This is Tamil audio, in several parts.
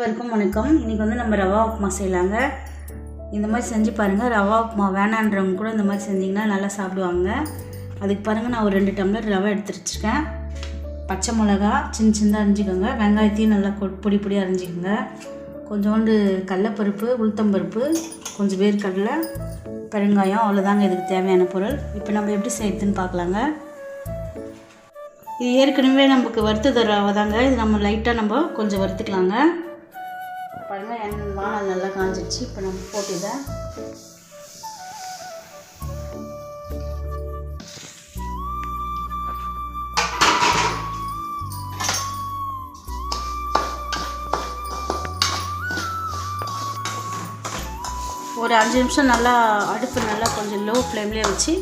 அனைவருக்கும் வணக்கம். இன்றைக்கி வந்து நம்ம ரவா உப்புமா செய்யலாங்க. இந்த மாதிரி செஞ்சு பாருங்கள் ரவா உப்புமா வேணான்றவங்க கூட இந்த மாதிரி செஞ்சிங்கன்னா நல்லா சாப்பிடுவாங்க. அதுக்கு பாருங்கள் நான் ஒரு ரெண்டு டம்ளர் ரவை எடுத்து வச்சுருக்கேன். பச்சை மிளகா சின்ன சின்னதாக அரிஞ்சிக்கோங்க. வெங்காயத்தையும் நல்லா கொ பொடி பொடியாக அரிஞ்சிக்கோங்க. கொஞ்சோண்டு கடலப்பருப்பு உளுத்தம்பருப்பு கொஞ்சம் வேர்க்கடலை பெருங்காயம் அவ்வளோதாங்க இதுக்கு தேவையான பொருள். இப்போ நம்ம எப்படி செய்யறதுன்னு பார்க்கலாங்க. இது ஏற்கனவே நமக்கு வறுத்து தர தாங்க இது நம்ம லைட்டாக நம்ம கொஞ்சம் வறுத்துக்கலாங்க. பாருங்கள் என் வானல் நல்லா காஞ்சிடுச்சு இப்போ நம்ம போட்டு இதை ஒரு அஞ்சு நிமிஷம் நல்லா அடுப்பு நல்லா கொஞ்சம் லோ ஃப்ளேம்லேயே வச்சு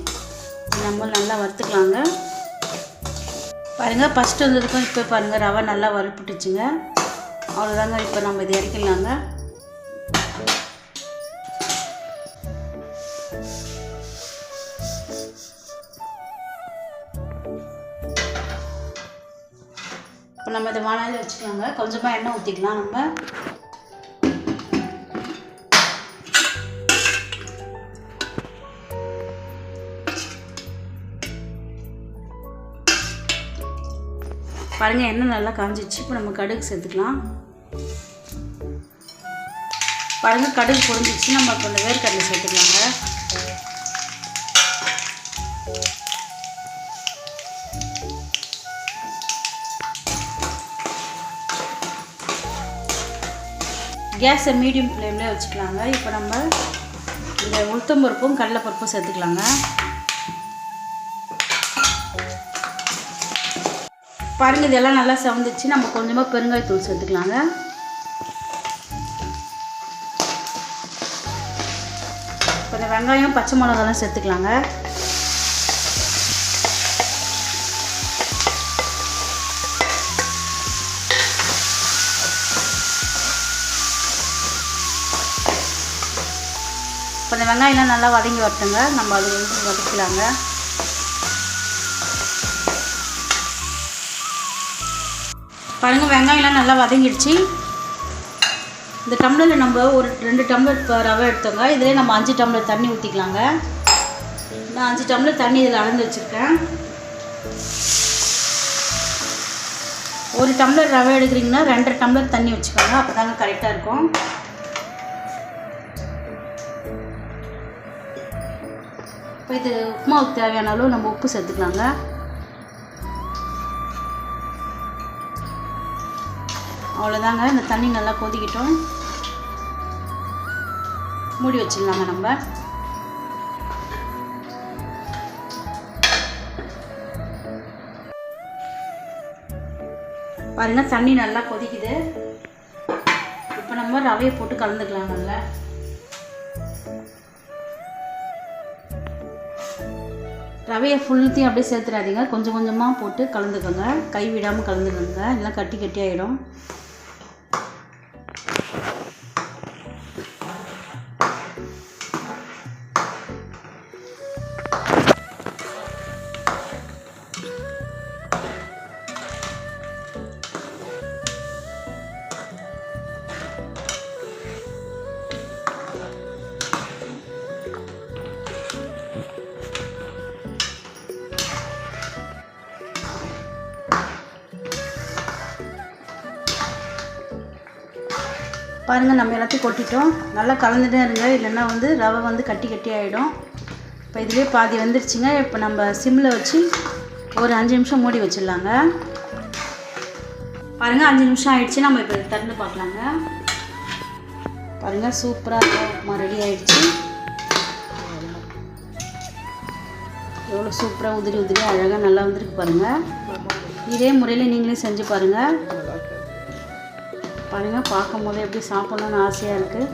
நம்ம நல்லா வறுத்துக்கலாங்க. பாருங்கள் ஃபஸ்ட்டு வந்ததுக்கும் இப்போ பாருங்கள் ரவை நல்லா வறுப்புட்டுச்சுங்க அவ்வளோதாங்க இப்போ நம்ம இதை இறக்கிடலாங்க. இப்போ நம்ம இதை வானாலே வச்சுக்கலாங்க கொஞ்சமாக எண்ணெய் ஊற்றிக்கலாம் நம்ம. பாருங்கள் எண்ணெய் நல்லா காஞ்சிச்சு. இப்போ நம்ம கடுகு சேர்த்துக்கலாம். பாருங்கள் கடுகு பொறிஞ்சிச்சு நம்ம கொஞ்சம் வேர்க்கடலை சேர்த்துக்கலாங்க. கேஸை மீடியம் ஃப்ளேம்லேயே வச்சுக்கலாங்க. இப்போ நம்ம இந்த உளுத்தம்பருப்பும் கடலைப்பருப்பும் சேர்த்துக்கலாங்க. பாருங்க இதெல்லாம் நல்லா சவந்துச்சு. நம்ம கொஞ்சமாக பெருங்காயத்தூள் சேர்த்துக்கலாங்க. கொஞ்சம் வெங்காயம் பச்சை மிளகாலாம் சேர்த்துக்கலாங்க. இப்போ இந்த வெங்காயம்லாம் நல்லா வதங்கி வரட்டுங்க. நம்ம அது வந்து வதக்கலாங்க. பாருங்கள் வெங்காயம்லாம் நல்லா வதங்கிடுச்சு. இந்த டம்ளரில் நம்ம ஒரு ரெண்டு டம்ளர் இப்போ ரவை எடுத்தோங்க. இதிலே நம்ம அஞ்சு டம்ளர் தண்ணி ஊற்றிக்கலாங்க நான் அஞ்சு டம்ளர் தண்ணி இதில் அளந்து வச்சுருக்கேன். ஒரு டம்ளர் ரவை எடுக்கிறீங்கன்னா ரெண்டரை டம்ளர் தண்ணி வச்சுக்கோங்க. அப்போ தாங்க கரெக்டாக இருக்கும். இப்போ இது உப்புமாவுக்கு தேவையான அளவு நம்ம உப்பு சேர்த்துக்கலாங்க. அவ்வளோதாங்க இந்த தண்ணி நல்லா கொதிக்கிட்டோம். மூடி வச்சிடலாங்க நம்ம. பாருங்க தண்ணி நல்லா கொதிக்குது. இப்போ நம்ம ரவையை போட்டு கலந்துக்கலாம் நல்லா ரவையை ஃபுல்த்தையும் அப்படியே சேர்த்துடாதீங்க கொஞ்சம் கொஞ்சமாக போட்டு கலந்துக்கோங்க. கை விடாமல் கலந்துக்கோங்க. எல்லாம் கட்டி கட்டி ஆகிடும் பாருங்கள் நம்ம எல்லாத்தையும் கொட்டிட்டோம். நல்லா கலந்துட்டே இருங்க. இல்லைன்னா வந்து ரவை வந்து கட்டி கட்டி ஆகிடும் இப்போ இதுலேயே பாதி வந்துருச்சுங்க. இப்போ நம்ம சிம்மில் வச்சு ஒரு அஞ்சு நிமிஷம் மூடி வச்சிடலாங்க. பாருங்கள் அஞ்சு நிமிஷம் ஆகிடுச்சு நம்ம இப்போ திறந்து பார்க்கலாங்க. பாருங்கள் சூப்பராக உப்புமா ரெடி ஆகிடுச்சு எவ்வளோ சூப்பராக உதிரி உதிரி அழகாக நல்லா வந்திருக்கு பாருங்கள் இதே முறையில் நீங்களே செஞ்சு பாருங்கள் பாருங்கள் பார்க்கும் போது எப்படி சாப்பிட்ணுன்னு ஆசையாக இருக்குது